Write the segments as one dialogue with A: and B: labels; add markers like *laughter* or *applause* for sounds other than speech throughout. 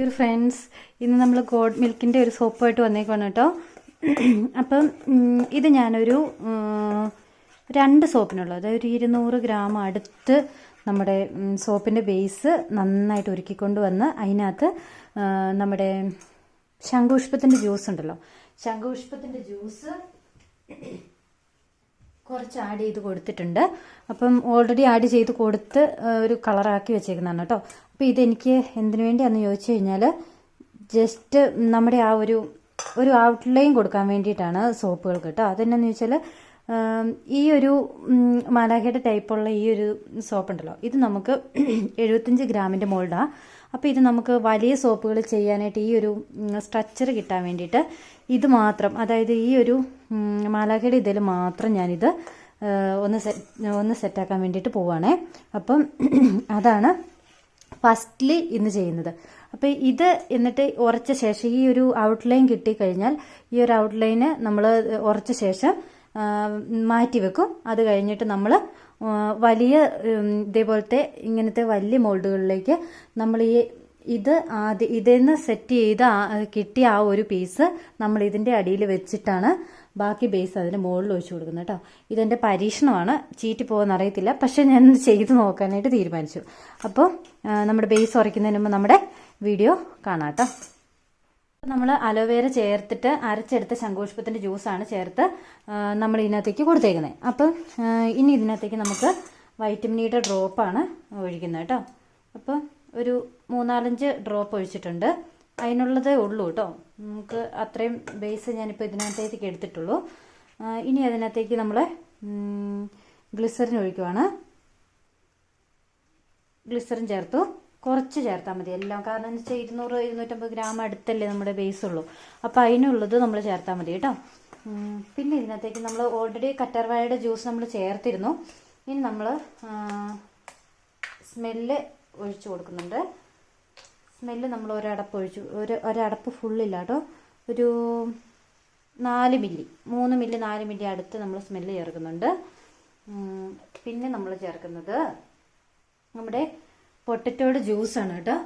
A: Dear friends ഇന്ന് നമ്മൾ God മിൽക്കിന്റെ ഒരു സോപ്പായിട്ട് വന്നേക്കാണ് കേട്ടോ. അപ്പം ഇത് ഞാനൊരു രണ്ട് സോപ്പിനുള്ള. അതായത് ഒരു ഇരുന്നൂറ് ഗ്രാം അടുത്ത് നമ്മുടെ സോപ്പിന്റെ ബേസ് നന്നായിട്ട് ഒരുക്കിക്കൊണ്ട് വന്ന് അതിനകത്ത് നമ്മുടെ ശംഖുപുഷ്പത്തിന്റെ ജ്യൂസ് ഉണ്ടല്ലോ. ശംഖുപുഷ്പത്തിന്റെ ജ്യൂസ് കുറച്ച് ആഡ് ചെയ്ത് കൊടുത്തിട്ടുണ്ട്. അപ്പം ഓൾറെഡി ആഡ് ചെയ്ത് കൊടുത്ത് ഒരു കളറാക്കി വെച്ചേക്കുന്നതാണ് കേട്ടോ അപ്പോൾ ഇതെനിക്ക് എന്തിനു വേണ്ടിയാണെന്ന് ചോദിച്ചു കഴിഞ്ഞാൽ ജസ്റ്റ് നമ്മുടെ ആ ഒരു ഒരു ഔട്ട്ലൈൻ കൊടുക്കാൻ വേണ്ടിയിട്ടാണ് സോപ്പുകൾക്ക് കേട്ടോ അതെന്നാന്ന് ചോദിച്ചാൽ ഈ ഒരു മാലാഖയുടെ ടൈപ്പുള്ള ഈ ഒരു സോപ്പ് ഉണ്ടല്ലോ. ഇത് നമുക്ക് *clears throat* എഴുപത്തഞ്ച് ഗ്രാമിന്റെ മോൾഡാണ് അപ്പോൾ ഇത് നമുക്ക് വലിയ സോപ്പുകൾ ചെയ്യാനായിട്ട് ഈ ഒരു സ്ട്രക്ചർ കിട്ടാൻ വേണ്ടിയിട്ട് ഇത് മാത്രം അതായത് ഈ ഒരു മാലാഖയുടെ ഇതിൽ മാത്രം ഞാനിത് ഒന്ന് സെറ്റ് ഒന്ന് സെറ്റാക്കാൻ വേണ്ടിയിട്ട് പോവുകയാണേ അപ്പം *clears throat* അതാണ് ഫസ്റ്റ്ലി ഇന്ന് ചെയ്യുന്നത്. അപ്പോൾ ഇത് എന്നിട്ട് ഉറച്ച ശേഷം ഈ ഒരു ഔട്ട്ലൈൻ കിട്ടിക്കഴിഞ്ഞാൽ ഈ ഒരു ഔട്ട്ലൈന് നമ്മൾ ഉറച്ച ശേഷം മാറ്റി വെക്കും. അത് കഴിഞ്ഞിട്ട് നമ്മൾ വലിയ ഇതേപോലത്തെ ഇങ്ങനത്തെ വലിയ മോൾഡുകളിലേക്ക് നമ്മൾ ഈ ഇത് ആദ്യം ഇതെന്ന് സെറ്റ് ചെയ്ത് കിട്ടിയ ആ ഒരു പീസ് നമ്മൾ ഇതിന്റെ അടിയിൽ വെച്ചിട്ടാണ് ബാക്കി ബേസ് അതിന് മുകളിൽ ഒഴിച്ചു കൊടുക്കുന്നത് കേട്ടോ. ഇതെന്റെ പരീക്ഷണമാണ്. ചീറ്റി പോകുമെന്ന് അറിയത്തില്ല. പക്ഷേ ഞാൻ ചെയ്ത് നോക്കാനായിട്ട് തീരുമാനിച്ചു. അപ്പോൾ നമ്മുടെ ബേസ് ഉറയ്ക്കുന്നതിന് മുമ്പ് നമ്മുടെ വീഡിയോ കാണാം കേട്ടോ. നമ്മൾ അലോവേര ചേർത്തിട്ട് അരച്ചെടുത്ത ശംഖുപുഷ്പത്തിന്റെ ജ്യൂസാണ് ചേർത്ത് നമ്മൾ ഇതിനകത്തേക്ക് കൊടുത്തേക്കുന്നത് അപ്പം ഇനി ഇതിനകത്തേക്ക് നമുക്ക് വൈറ്റമിനിയുടെ ഡ്രോപ്പാണ് ഒഴിക്കുന്നത് കേട്ടോ അപ്പോൾ ഒരു മൂന്നാലഞ്ച് ഡ്രോപ്പ് ഒഴിച്ചിട്ടുണ്ട്. അതിനുള്ളതേ ഉള്ളൂ കേട്ടോ നമുക്ക് അത്രയും ബേസ് ഞാനിപ്പോൾ ഇതിനകത്തേക്ക് എടുത്തിട്ടുള്ളൂ. ഇനി അതിനകത്തേക്ക് നമ്മൾ ഗ്ലിസറിൻ ഒഴിക്കുവാണ്. ഗ്ലിസറിൻ ചേർത്തു. കുറച്ച് ചേർത്താൽ മതി. എല്ലാം കാരണം എന്ന് വെച്ചാൽ ഇരുന്നൂറ് ഇരുന്നൂറ്റമ്പത് ഗ്രാം അടുത്തല്ലേ നമ്മുടെ ബേസ് ഉള്ളൂ. അപ്പോൾ അതിനുള്ളത് നമ്മൾ ചേർത്താൽ മതി കേട്ടോ. പിന്നെ ഇതിനകത്തേക്ക് നമ്മൾ ഓൾറെഡി കറ്റർവാഴയുടെ ജ്യൂസ് നമ്മൾ ചേർത്തിരുന്നു. ഇനി നമ്മൾ സ്മെല്ല് ഒഴിച്ചു കൊടുക്കുന്നുണ്ട്. സ്മെല്ല് നമ്മൾ ഒരടപ്പ് ഒഴിച്ചു ഒരു ഒരടപ്പ് ഫുള്ളില്ല കേട്ടോ. ഒരു നാല് മില്ലി മൂന്ന് മില്ലി നാല് മില്ലി അടുത്ത് നമ്മൾ സ്മെല്ല് ചേർക്കുന്നുണ്ട്. പിന്നെ നമ്മൾ ചേർക്കുന്നത് നമ്മുടെ പൊട്ടറ്റോയുടെ ജ്യൂസാണ് കേട്ടോ.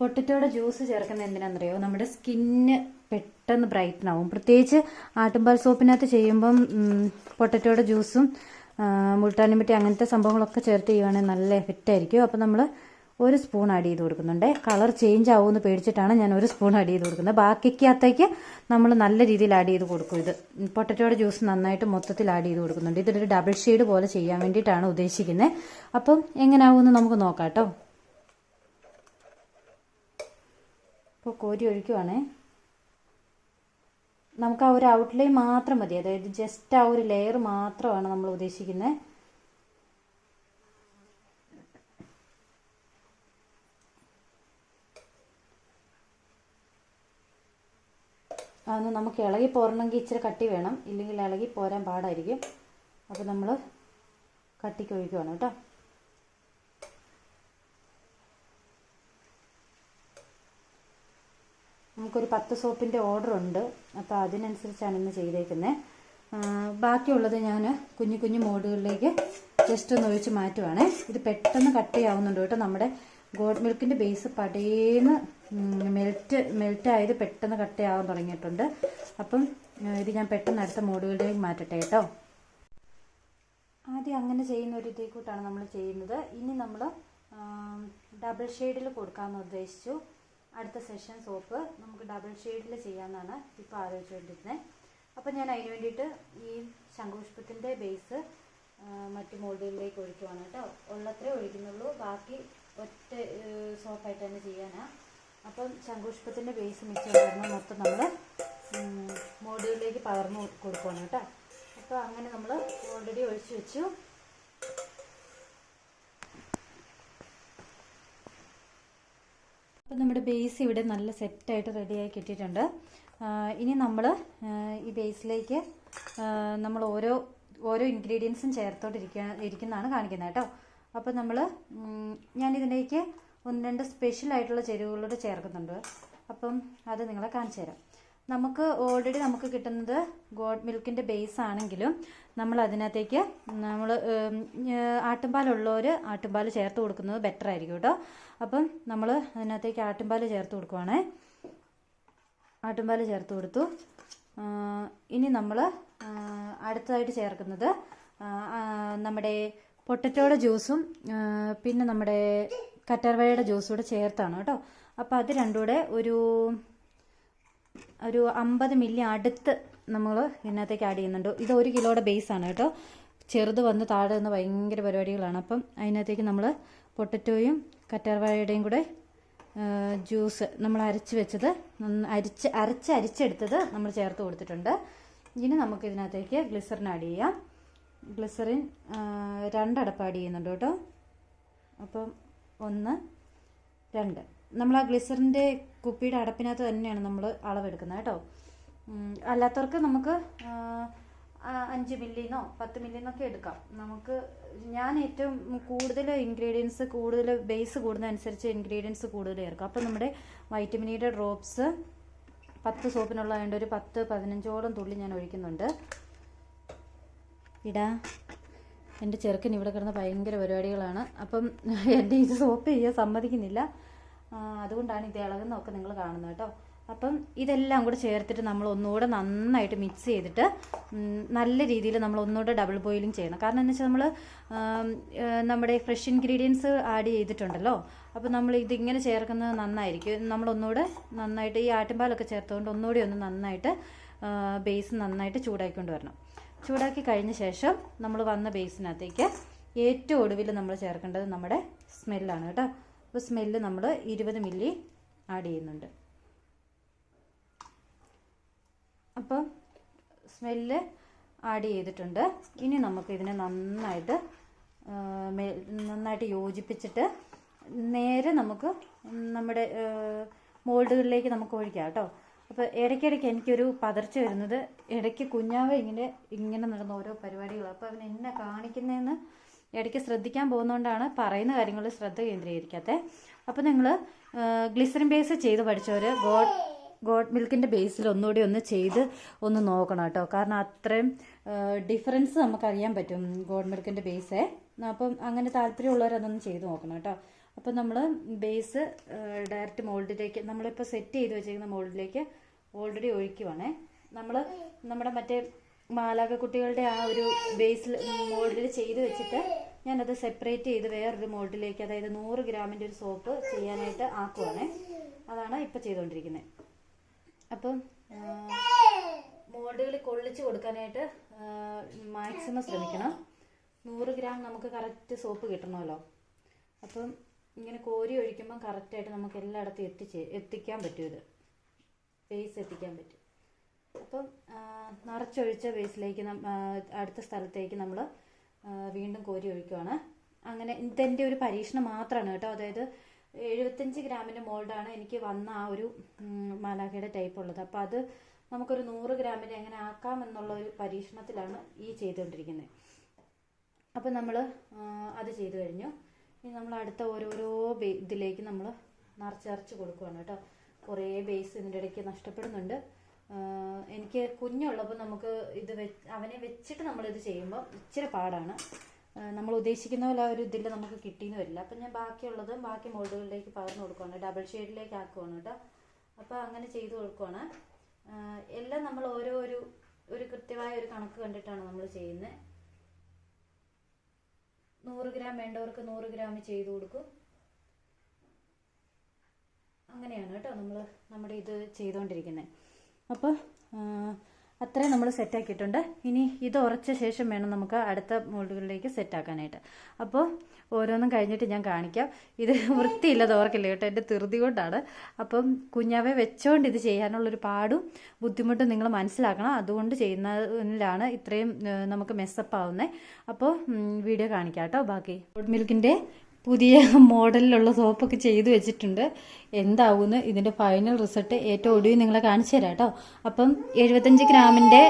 A: പൊട്ടറ്റോയുടെ ജ്യൂസ് ചേർക്കുന്നത് എന്തിനാണെന്നറിയോ? നമ്മുടെ സ്കിന്ന് പെട്ടെന്ന് ബ്രൈറ്റൻ ആവും. പ്രത്യേകിച്ച് ആട്ടുംപാൽ സോപ്പിനകത്ത് ചെയ്യുമ്പം പൊട്ടറ്റോയുടെ ജ്യൂസും മുൾട്ടാനിമിട്ടി അങ്ങനത്തെ സംഭവങ്ങളൊക്കെ ചേർത്ത് ചെയ്യുവാണെങ്കിൽ നല്ല എഫക്റ്റ് ആയിരിക്കും. അപ്പോൾ നമ്മൾ ഒരു സ്പൂൺ ആഡ് ചെയ്ത് കൊടുക്കുന്നുണ്ട്. കളർ ചേഞ്ച് ആവുമെന്ന് പേടിച്ചിട്ടാണ് ഞാൻ ഒരു സ്പൂൺ ആഡ് ചെയ്ത് കൊടുക്കുന്നത്. ബാക്കിക്കകത്തേക്ക് നമ്മൾ നല്ല രീതിയിൽ ആഡ് ചെയ്ത് കൊടുക്കും ഇത്. പൊട്ടറ്റോയുടെ ജ്യൂസ് നന്നായിട്ട് മൊത്തത്തിൽ ആഡ് ചെയ്ത് കൊടുക്കുന്നുണ്ട്. ഇതൊരു ഡബിൾ ഷെയ്ഡ് പോലെ ചെയ്യാൻ വേണ്ടിയിട്ടാണ് ഉദ്ദേശിക്കുന്നത് അപ്പം എങ്ങനെയാവുമെന്ന് നമുക്ക് നോക്കാം കേട്ടോ. ഇപ്പോൾ കോരി ഒഴിക്കുവാണേ. നമുക്ക് ആ ഒരു ഔട്ട്ലൈൻ മാത്രം മതി. അതായത് ജസ്റ്റ് ആ ഒരു ലെയർ മാത്രമാണ് നമ്മൾ ഉദ്ദേശിക്കുന്നത് അതൊന്ന് നമുക്ക് ഇളകി പോരണമെങ്കിൽ ഇച്ചിരി കട്ടി വേണം. ഇല്ലെങ്കിൽ ഇളകി പോരാൻ പാടായിരിക്കും. അപ്പോൾ നമ്മൾ കട്ടിക്ക് ഒഴിക്കുവാണ് കേട്ടോ. നമുക്കൊരു പത്ത് സോപ്പിന്റെ ഓർഡർ ഉണ്ട് അപ്പോൾ അതിനനുസരിച്ചാണ് ഇന്ന് ചെയ്തേക്കുന്നത് ബാക്കിയുള്ളത് ഞാൻ കുഞ്ഞു കുഞ്ഞു മോഡുകളിലേക്ക് ജസ്റ്റ് ഒന്ന് ഒഴിച്ച് മാറ്റുവാണേ. ഇത് പെട്ടെന്ന് കട്ട് ചെയ്യാവുന്നുണ്ട് കേട്ടോ നമ്മുടെ ഗോഡ് മിൽക്കിന്റെ ബേസ് പടേന്ന് മെൽറ്റ് മെൽറ്റായത് പെട്ടെന്ന് കട്ട് ചെയ്യാൻ തുടങ്ങിയിട്ടുണ്ട്. അപ്പം ഇത് ഞാൻ പെട്ടെന്ന് അടുത്ത മോഡുകളിലേക്ക് മാറ്റട്ടെ കേട്ടോ. ആദ്യം അങ്ങനെ ചെയ്യുന്ന ഒരു ഇതേ കൂട്ടാണ് നമ്മൾ ചെയ്യുന്നത്. ഇനി നമ്മൾ ഡബിൾ ഷെയ്ഡിൽ കൊടുക്കാമെന്ന് ഉദ്ദേശിച്ചു. അടുത്ത സെഷൻ സോപ്പ് നമുക്ക് ഡബിൾ ഷെയ്ഡിൽ ചെയ്യാമെന്നാണ് ഇപ്പോൾ ആലോചിച്ചുകൊണ്ടിരുന്നത് അപ്പോൾ ഞാൻ അതിന് വേണ്ടിയിട്ട് ഈ ശംഖുപുഷ്പത്തിന്റെ ബേസ് മറ്റു മോൾഡുകളിലേക്ക് ഒഴിക്കുവാണ് കേട്ടോ. ഉള്ളത്രേ ഒഴിക്കുന്നുള്ളൂ. ബാക്കി ഒറ്റ സോപ്പായിട്ട് തന്നെ ചെയ്യാനാണ് അപ്പം ശംഖുപുഷ്പത്തിന്റെ ബേസ് മിക്സ് വരുമ്പോൾ മൊത്തം നമ്മൾ മോഡുകളിലേക്ക് പകർന്നു കൊടുക്കുവാണ് കേട്ടോ. അപ്പോൾ അങ്ങനെ നമ്മൾ ഓൾറെഡി ഒഴിച്ചു വെച്ചു അപ്പോൾ നമ്മുടെ ബേസ് ഇവിടെ നല്ല സെറ്റായിട്ട് റെഡിയായി കിട്ടിയിട്ടുണ്ട്. ഇനി നമ്മൾ ഈ ബേസിലേക്ക് നമ്മൾ ഓരോ ഓരോ ഇൻഗ്രീഡിയൻസും ചേർത്തോണ്ടിരിക്കുക ഇരിക്കുന്നതാണ് കാണിക്കുന്നത് കേട്ടോ. അപ്പോൾ നമ്മൾ ഞാനിതിലേക്ക് ഒന്ന് രണ്ട് സ്പെഷ്യൽ ആയിട്ടുള്ള ചേരുവകളോട് ചേർക്കുന്നുണ്ട്. അപ്പം അത് നിങ്ങളെ കാണിച്ചു തരാം നമുക്ക് ഓൾറെഡി നമുക്ക് കിട്ടുന്നത് ഗോഡ് മിൽക്കിന്റെ ബേസ് ആണെങ്കിലും നമ്മൾ അതിനകത്തേക്ക് നമ്മൾ ആട്ടുംപാലുള്ളവർ ആട്ടുംപാൽ ചേർത്ത് കൊടുക്കുന്നത് ബെറ്റർ ആയിരിക്കും കേട്ടോ. അപ്പം നമ്മൾ അതിനകത്തേക്ക് ആട്ടുംപാൽ ചേർത്ത് കൊടുക്കുവാണേ. ആട്ടുംപാൽ ചേർത്ത് കൊടുത്തു. ഇനി നമ്മൾ അടുത്തതായിട്ട് ചേർക്കുന്നത് നമ്മുടെ പൊട്ടറ്റോയുടെ ജ്യൂസും പിന്നെ നമ്മുടെ കറ്റാർവാഴയുടെ ജ്യൂസും കൂടെ ചേർത്താണ് കേട്ടോ. അപ്പോൾ അത് രണ്ടും കൂടെ ഒരു ഒരു അമ്പത് മില്ലി അടുത്ത് നമ്മൾ ഇതിനകത്തേക്ക് ആഡ് ചെയ്യുന്നുണ്ട്. ഇത് ഒരു കിലോയുടെ ബേസ് ആണ് കേട്ടോ. ചെറുത് വന്ന് താഴെ നിന്ന് ഭയങ്കര പരിപാടികളാണ്. അപ്പം അതിനകത്തേക്ക് നമ്മൾ പൊട്ടറ്റോയും കറ്റാർവാഴയുടെയും കൂടെ ജ്യൂസ് നമ്മൾ അരച്ച് വെച്ചത് അരിച്ച് അരച്ച് അരിച്ചെടുത്തത് നമ്മൾ ചേർത്ത് കൊടുത്തിട്ടുണ്ട്. ഇനി നമുക്ക് ഇതിനകത്തേക്ക് ഗ്ലിസറിൻ ആഡ് ചെയ്യാം. ഗ്ലിസറിൻ രണ്ടടപ്പ് ആഡ് ചെയ്യുന്നുണ്ട് കേട്ടോ. അപ്പം ഒന്ന് രണ്ട്. നമ്മൾ ആ ഗ്ലിസറിന്റെ കുപ്പിയുടെ അടപ്പിനകത്ത് തന്നെയാണ് നമ്മൾ അളവെടുക്കുന്നത് കേട്ടോ. അല്ലാത്തവർക്ക് നമുക്ക് അഞ്ച് മില്ലിന്നോ പത്ത് മില്ലിന്നൊക്കെ എടുക്കാം. നമുക്ക് ഞാൻ ഏറ്റവും കൂടുതൽ ഇൻഗ്രീഡിയൻസ് കൂടുതൽ ബേസ് കൂടുന്നതനുസരിച്ച് ഇൻഗ്രീഡിയൻസ് കൂടുതൽ ചേർക്കും. അപ്പം നമ്മുടെ വൈറ്റമിനിയുടെ ഡ്രോപ്സ് പത്ത് സോപ്പിനുള്ളതുകൊണ്ട് ഒരു പത്ത് പതിനഞ്ചോളം തുള്ളി ഞാൻ ഒഴിക്കുന്നുണ്ട്. ഇടാ എന്റെ ചെറുക്കൻ ഇവിടെ കിടന്ന് ഭയങ്കര പരിപാടികളാണ്. അപ്പം എന്റെ ഇത് സോപ്പ് ചെയ്യാൻ സമ്മതിക്കുന്നില്ല. അതുകൊണ്ടാണ് ഇത് ഇളകുന്നതൊക്കെ നിങ്ങൾ കാണുന്നത് കേട്ടോ. അപ്പം ഇതെല്ലാം കൂടെ ചേർത്തിട്ട് നമ്മൾ ഒന്നുകൂടെ നന്നായിട്ട് മിക്സ് ചെയ്തിട്ട് നല്ല രീതിയിൽ നമ്മൾ ഒന്നുകൂടെ ഡബിൾ ബോയിലിംഗ് ചെയ്യണം. കാരണം എന്ന് വെച്ചാൽ നമ്മൾ നമ്മുടെ ഫ്രഷ് ഇൻഗ്രീഡിയൻസ് ആഡ് ചെയ്തിട്ടുണ്ടല്ലോ. അപ്പോൾ നമ്മൾ ഇതിങ്ങനെ ചേർക്കുന്നത് നന്നായിരിക്കും. നമ്മൾ ഒന്നുകൂടെ നന്നായിട്ട് ഈ ആട്ടിൻപാലൊക്കെ ചേർത്തുകൊണ്ട് ഒന്നുകൂടി ഒന്ന് നന്നായിട്ട് ബേസ് നന്നായിട്ട് ചൂടാക്കിക്കൊണ്ട് വരണം. ചൂടാക്കി കഴിഞ്ഞ ശേഷം നമ്മൾ വന്ന ബേസിനകത്തേക്ക് ഏറ്റവും ഒടുവിൽ നമ്മൾ ചേർക്കേണ്ടത് നമ്മുടെ സ്മെല്ലാണ് കേട്ടോ. അപ്പോൾ സ്മെല്ല് നമ്മൾ ഇരുപത് മില്ലി ആഡ് ചെയ്യുന്നുണ്ട്. അപ്പം സ്മെല്ല് ആഡ് ചെയ്തിട്ടുണ്ട്. ഇനി നമുക്ക് ഇതിനെ നന്നായിട്ട് നന്നായിട്ട് യോജിപ്പിച്ചിട്ട് നേരെ നമുക്ക് നമ്മുടെ മോൾഡുകളിലേക്ക് നമുക്ക് ഒഴിക്കാം കേട്ടോ. അപ്പോൾ ഇടയ്ക്കിടയ്ക്ക് എനിക്കൊരു പതർച്ച വരുന്നത് ഇടയ്ക്ക് കുഞ്ഞാവ് ഇങ്ങനെ ഇങ്ങനെ നടന്ന ഓരോ പരിപാടികൾ അപ്പോൾ അവൻ എന്നെ കാണിക്കുന്നതെന്ന് ഇടയ്ക്ക് ശ്രദ്ധിക്കാൻ പോകുന്നതുകൊണ്ടാണ് പറയുന്ന കാര്യങ്ങളിൽ ശ്രദ്ധ കേന്ദ്രീകരിക്കാത്തത് അപ്പോൾ നിങ്ങൾ ഗ്ലിസറിൻ ബേസ് ചെയ്ത് പഠിച്ചവർ ഗോഡ് ഗോഡ് മിൽക്കിന്റെ ബേസിൽ ഒന്നുകൂടി ഒന്ന് ചെയ്ത് ഒന്ന് നോക്കണം കേട്ടോ. കാരണം അത്രയും ഡിഫറൻസ് നമുക്കറിയാൻ പറ്റും ഗോഡ് മിൽക്കിന്റെ ബേസേ അപ്പം അങ്ങനെ താല്പര്യമുള്ളവരതൊന്ന് ചെയ്ത് നോക്കണം കേട്ടോ. അപ്പം നമ്മൾ ബേസ് ഡയറക്റ്റ് മോൾഡിലേക്ക് നമ്മളിപ്പോൾ സെറ്റ് ചെയ്ത് വെച്ചിരിക്കുന്ന മോൾഡിലേക്ക് ഓൾറെഡി ഒഴിക്കുവാണേ. നമ്മൾ നമ്മുടെ മറ്റേ മാലാക കുട്ടികളുടെ ആ ഒരു ബേസിൽ മോൾഡിൽ ചെയ്ത് വെച്ചിട്ട് ഞാനത് സെപ്പറേറ്റ് ചെയ്ത് വേറൊരു മോൾഡിലേക്ക് അതായത് നൂറ് ഗ്രാമിന്റെ ഒരു സോപ്പ് ചെയ്യാനായിട്ട് ആക്കുവാണേ. അതാണ് ഇപ്പോൾ ചെയ്തുകൊണ്ടിരിക്കുന്നത് അപ്പം മോൾഡുകൾ കൊള്ളിച്ച് കൊടുക്കാനായിട്ട് മാക്സിമം ശ്രമിക്കണം. നൂറ് ഗ്രാം നമുക്ക് കറക്റ്റ് സോപ്പ് കിട്ടണമല്ലോ. അപ്പം ഇങ്ങനെ കോരി ഒഴിക്കുമ്പം കറക്റ്റായിട്ട് നമുക്ക് എല്ലായിടത്തും എത്തിച്ച് എത്തിക്കാൻ പറ്റും ഇത്. ബേസ് എത്തിക്കാൻ പറ്റും. അപ്പം ആ, നിറച്ചൊഴിച്ച ബേസിലേക്ക് അടുത്ത സ്ഥലത്തേക്ക് നമ്മൾ വീണ്ടും കോരി ഒഴിക്കുവാണ്. അങ്ങനെ ഇതെന്റെ ഒരു പരീക്ഷണം മാത്രമാണ് കേട്ടോ. അതായത് എഴുപത്തഞ്ച് ഗ്രാമിന്റെ മോൾഡാണ് എനിക്ക് വന്ന ആ ഒരു മാലാഖയുടെ ടൈപ്പ് ഉള്ളത്. അപ്പോൾ അത് നമുക്കൊരു നൂറ് ഗ്രാമിന്റെ എങ്ങനെ ആക്കാം എന്നുള്ള ഒരു പരീക്ഷണത്തിലാണ് ഈ ചെയ്തുകൊണ്ടിരിക്കുന്നത് അപ്പം നമ്മൾ അത് ചെയ്തു കഴിഞ്ഞു. ഇനി നമ്മൾ അടുത്ത ഓരോരോ ഇതിലേക്ക് നമ്മൾ നിറച്ച് നിറച്ച് കൊടുക്കുകയാണ് കേട്ടോ. കുറേ ബേസ് ഇതിന്റെ ഇടയ്ക്ക് നഷ്ടപ്പെടുന്നുണ്ട്. എനിക്ക് കുഞ്ഞുള്ളപ്പോൾ നമുക്ക് ഇത് അവനെ വെച്ചിട്ട് ഇത് ചെയ്യുമ്പോൾ ഇച്ചിരി പാടാണ്. നമ്മൾ ഉദ്ദേശിക്കുന്ന പോലെ ഒരു ഇതിൽ നമുക്ക് കിട്ടിയെന്ന് വരില്ല. അപ്പം ഞാൻ ബാക്കിയുള്ളത് ബാക്കി മോഡുകളിലേക്ക് പകർന്നു കൊടുക്കുകയാണ് ഡബിൾ ഷെയ്ഡിലേക്ക് ആക്കുവാണ് കേട്ടോ. അപ്പോൾ അങ്ങനെ ചെയ്തു കൊടുക്കുവാണ്. എല്ലാം നമ്മൾ ഓരോ ഒരു ഒരു കൃത്യമായ ഒരു കണക്ക് കണ്ടിട്ടാണ് നമ്മൾ ചെയ്യുന്നത് നൂറ് ഗ്രാം വേണ്ടവർക്ക് നൂറ് ഗ്രാം ചെയ്തു കൊടുക്കും. അങ്ങനെയാണ് കേട്ടോ നമ്മൾ നമ്മുടെ ഇത് ചെയ്തുകൊണ്ടിരിക്കുന്നത് അപ്പോൾ അത്രയും നമ്മൾ സെറ്റാക്കിയിട്ടുണ്ട്. ഇനി ഇത് ഉറച്ച ശേഷം വേണം നമുക്ക് അടുത്ത മോൾഡുകളിലേക്ക് സെറ്റാക്കാനായിട്ട്. അപ്പോൾ ഓരോന്നും കഴിഞ്ഞിട്ട് ഞാൻ കാണിക്കാം. ഇത് വൃത്തിയില്ലാതെ ഓർക്കില്ല കേട്ടോ എന്റെ ധൃതി കൊണ്ടാണ്. അപ്പം കുഞ്ഞാവെ വെച്ചോണ്ട് ഇത് ചെയ്യാനുള്ളൊരു പാടും ബുദ്ധിമുട്ടും നിങ്ങൾ മനസ്സിലാക്കണം. അതുകൊണ്ട് ചെയ്യുന്നതിലാണ് ഇത്രയും നമുക്ക് മെസ്സപ്പ് ആവുന്നത് അപ്പോൾ വീഡിയോ കാണിക്കാം കേട്ടോ ബാക്കി. ഗോഡ് മിൽക്കിന്റെ പുതിയ മോഡലിലുള്ള സോപ്പൊക്കെ ചെയ്തു വെച്ചിട്ടുണ്ട്. എന്താവുമെന്ന് ഇതിന്റെ ഫൈനൽ റിസൾട്ട് ഏറ്റവും ഒടുവിൽ നിങ്ങളെ കാണിച്ചു തരാം കേട്ടോ അപ്പം എഴുപത്തഞ്ച് ഗ്രാമിന്റെ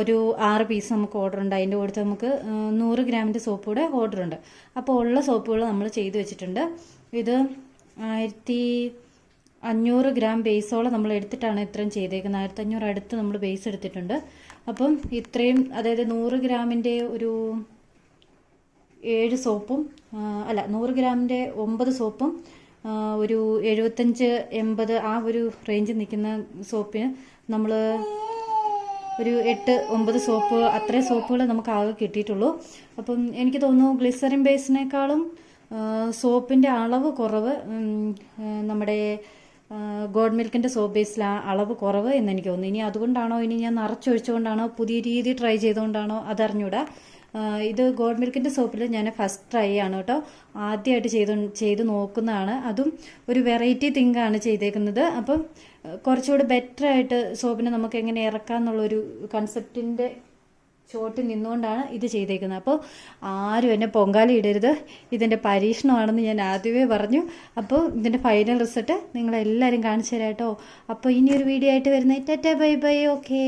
A: ഒരു ആറ് പീസ് നമുക്ക് ഓർഡർ ഉണ്ട്. അതിന്റെ കൂടെ നമുക്ക് നൂറ് ഗ്രാമിന്റെ സോപ്പ് കൂടെ ഓർഡർ ഉണ്ട്. അപ്പോൾ ഉള്ള സോപ്പുകൾ നമ്മൾ ചെയ്തു വെച്ചിട്ടുണ്ട്. ഇത് ആയിരത്തി അഞ്ഞൂറ് ഗ്രാം ബേസോളം നമ്മൾ എടുത്തിട്ടാണ് ഇത്രയും ചെയ്തേക്കുന്നത്. ആയിരത്തി അഞ്ഞൂറ് അടുത്ത് നമ്മൾ ബേസ് എടുത്തിട്ടുണ്ട്. അപ്പം ഇത്രയും അതായത് നൂറ് ഗ്രാമിന്റെ ഒരു ഏഴ് സോപ്പും അല്ല നൂറ് ഗ്രാമിന്റെ ഒമ്പത് സോപ്പും ഒരു എഴുപത്തഞ്ച് എൺപത് ആ ഒരു റേഞ്ചിൽ നിൽക്കുന്ന സോപ്പിന് നമ്മൾ ഒരു എട്ട് ഒമ്പത് സോപ്പ് അത്രയും സോപ്പുകൾ നമുക്ക് ആകെ കിട്ടിയിട്ടുള്ളൂ. അപ്പം എനിക്ക് തോന്നുന്നു ഗ്ലിസറിൻ ബേസിനേക്കാളും സോപ്പിന്റെ അളവ് കുറവ് നമ്മുടെ ഗോഡ് മിൽക്കിന്റെ സോപ്പ് ബേസിൽ അളവ് കുറവ് എന്ന് എനിക്ക് തോന്നുന്നു. ഇനി അതുകൊണ്ടാണോ ഇനി ഞാൻ നിറച്ചൊഴിച്ചുകൊണ്ടാണോ പുതിയ രീതി ട്രൈ ചെയ്തുകൊണ്ടാണോ അതറിഞ്ഞൂടാ. ഇത് ഗോഡ് മിൽക്കിന്റെ സോപ്പിൽ ഞാൻ ഫസ്റ്റ് ട്രൈ ആണ് കേട്ടോ. ആദ്യമായിട്ട് ചെയ്ത് ചെയ്ത് നോക്കുന്നതാണ്. അതും ഒരു വെറൈറ്റി തിങ്കാണ് ചെയ്തേക്കുന്നത്. അപ്പം കുറച്ചുകൂടി ബെറ്റർ ആയിട്ട് സോപ്പിനെ നമുക്ക് എങ്ങനെ ഇറക്കാം എന്നുള്ളൊരു കൺസെപ്റ്റിന്റെ ചോട്ടിൽ നിന്നുകൊണ്ടാണ് ഇത് ചെയ്തേക്കുന്നത്. അപ്പോൾ ആരും എന്നെ പൊങ്കാല ഇടരുത്. ഇതിന്റെ പരീക്ഷണമാണെന്ന് ഞാൻ ആദ്യമേ പറഞ്ഞു. അപ്പോൾ ഇതിന്റെ ഫൈനൽ റിസൾട്ട് നിങ്ങളെല്ലാവരും കാണിച്ചു തരാം കേട്ടോ അപ്പോൾ ഇനിയൊരു വീഡിയോ ആയിട്ട് വരുന്നത് ടാറ്റാ ബൈ ബൈ ഓക്കേ.